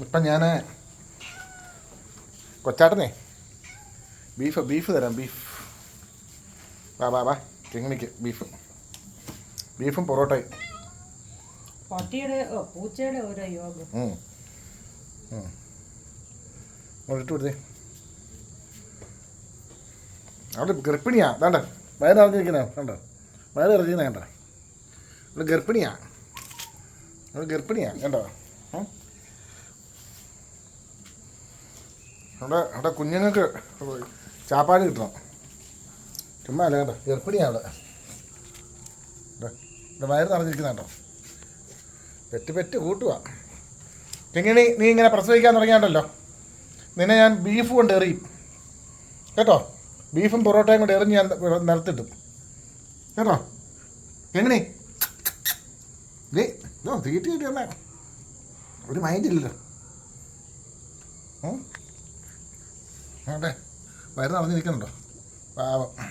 ഇപ്പം ഞാൻ കൊച്ചാട്ടനെ. ബീഫ് ബീഫ് തരാം ബീഫ്. വാ വാ വാ. കിങ്ങിണിക്ക് ബീഫ്. ബീഫും പൊറോട്ടയും. പട്ടിയുടെ ഓ, പൂച്ചയുടെ ഓരോ യോഗം. ഉം. ഉം. ഇങ്ങോട്ട് ഇട്ട് കൊടുത്തേ. അവിടെ ഗർഭിണിയാ. വേണ്ട. വയറ് വേണ്ട. കണ്ടോ വയറ് ഇറങ്ങിയിരിക്കണേ കണ്ടോ അവിടെ ഗർഭിണിയാ. അവിടെ ഗർഭിണിയാ. കണ്ടോ അവിടെ അവിടെ കുഞ്ഞുങ്ങൾക്ക് ചാപ്പാട് കിട്ടണം. ചുമ്മാ അല്ല കേട്ടോ ഏർപ്പടിയാണ് അവിടെ. ഇവിടെ വയറ് നിറഞ്ഞിരിക്കുന്ന കേട്ടോ. പെറ്റ് പെറ്റ് കൂട്ടുക ചെങ്ങിണി നീ ഇങ്ങനെ പ്രസവിക്കാൻ തുടങ്ങിയാണ്ടല്ലോ. നിന്നെ ഞാൻ ബീഫ് കൊണ്ട് എറിയും. കേട്ടോ? ബീഫും പൊറോട്ടയും കൊണ്ട് എറിഞ്ഞ് ഞാൻ നിലത്തിട്ടും കേട്ടോ? എങ്ങനെ നീ ഇതോ തീറ്റി കിട്ടി വന്നേ ഒരു മൈൻഡില്ലല്ലോ അതെ വയറ് നിറഞ്ഞിരിക്കുന്നുണ്ടോ? പാവം.